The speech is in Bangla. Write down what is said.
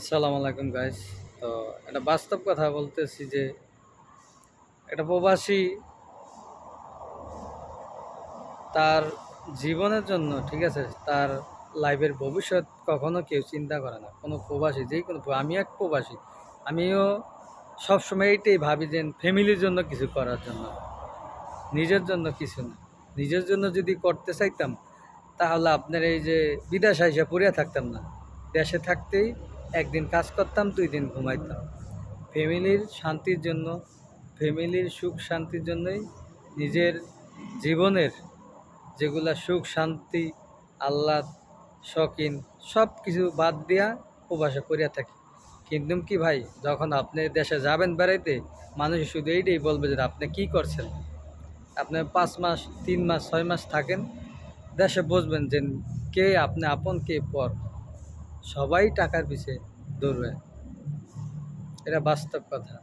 আসসালামু আলাইকুম গাইস তো এটা বাস্তব কথা বলতেছি যে একটা প্রবাসী তার জীবনের জন্য, ঠিক আছে, তার লাইফের ভবিষ্যৎ কখনো কেউ চিন্তা করে না। কোনো প্রবাসী যেই কোনো আমি এক প্রবাসী, আমিও সবসময় এইটাই ভাবি যে ফ্যামিলির জন্য কিছু করার জন্য, নিজের জন্য কিছু না। নিজের জন্য যদি করতে চাইতাম, তাহলে আপনার এই যে বিদেশ আইসা পড়িয়া থাকতাম না। দেশে থাকতেই একদিন কাজ করতাম দুই দিন ঘুমাইতাম। ফ্যামিলির শান্তির জন্য, ফ্যামিলির সুখ শান্তির জন্যই নিজের জীবনের যেগুলা সুখ, শান্তি, আহ্লাদ, শখিন সব কিছু বাদ দিয়া প্রবাসে করিয়া থাকি। কিন্তু কি ভাই, যখন আপনি দেশে যাবেন বেড়াইতে, মানুষ শুধু এইটাই বলবে যে, আপনি কি করছেন? আপনি পাঁচ মাস, তিন মাস, ছয় মাস থাকেন, দেশে বুঝবেন যে, কে আপনি, আপন, কে পর। সবাই টাকার পিছে দৌড়বে এটা বাস্তব কথা।